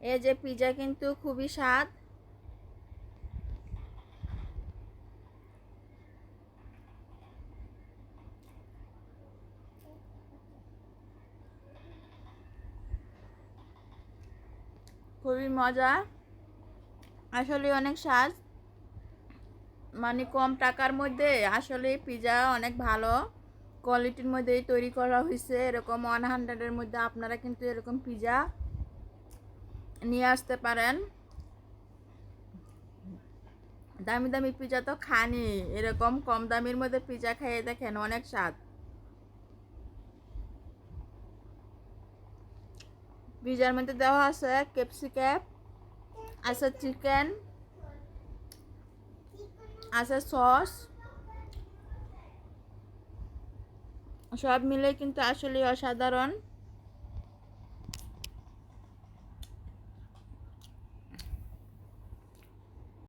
এই যে পিজা কিন্তু খুবই স্বাদ। খুবই মজা। আসলে অনেক স্বাদ। মানে কম টাকার মধ্যে আসলে পিজা অনেক ভালো। কোয়ালিটির মধ্যেই তৈরি করা হয়েছে এরকম ওয়ান হান্ড্রেডের মধ্যে আপনারা কিন্তু এরকম পিজা নিয়ে আসতে পারেন। দামি দামি পিজা তো খানি, এরকম কম দামির মধ্যে পিজা খাইয়ে দেখেন অনেক স্বাদ। পিজার মধ্যে দেওয়া আছে ক্যাপসিক্যাপ আছে চিকেন, আছে সস। সব মিলে কিন্তু আসলে অসাধারণ।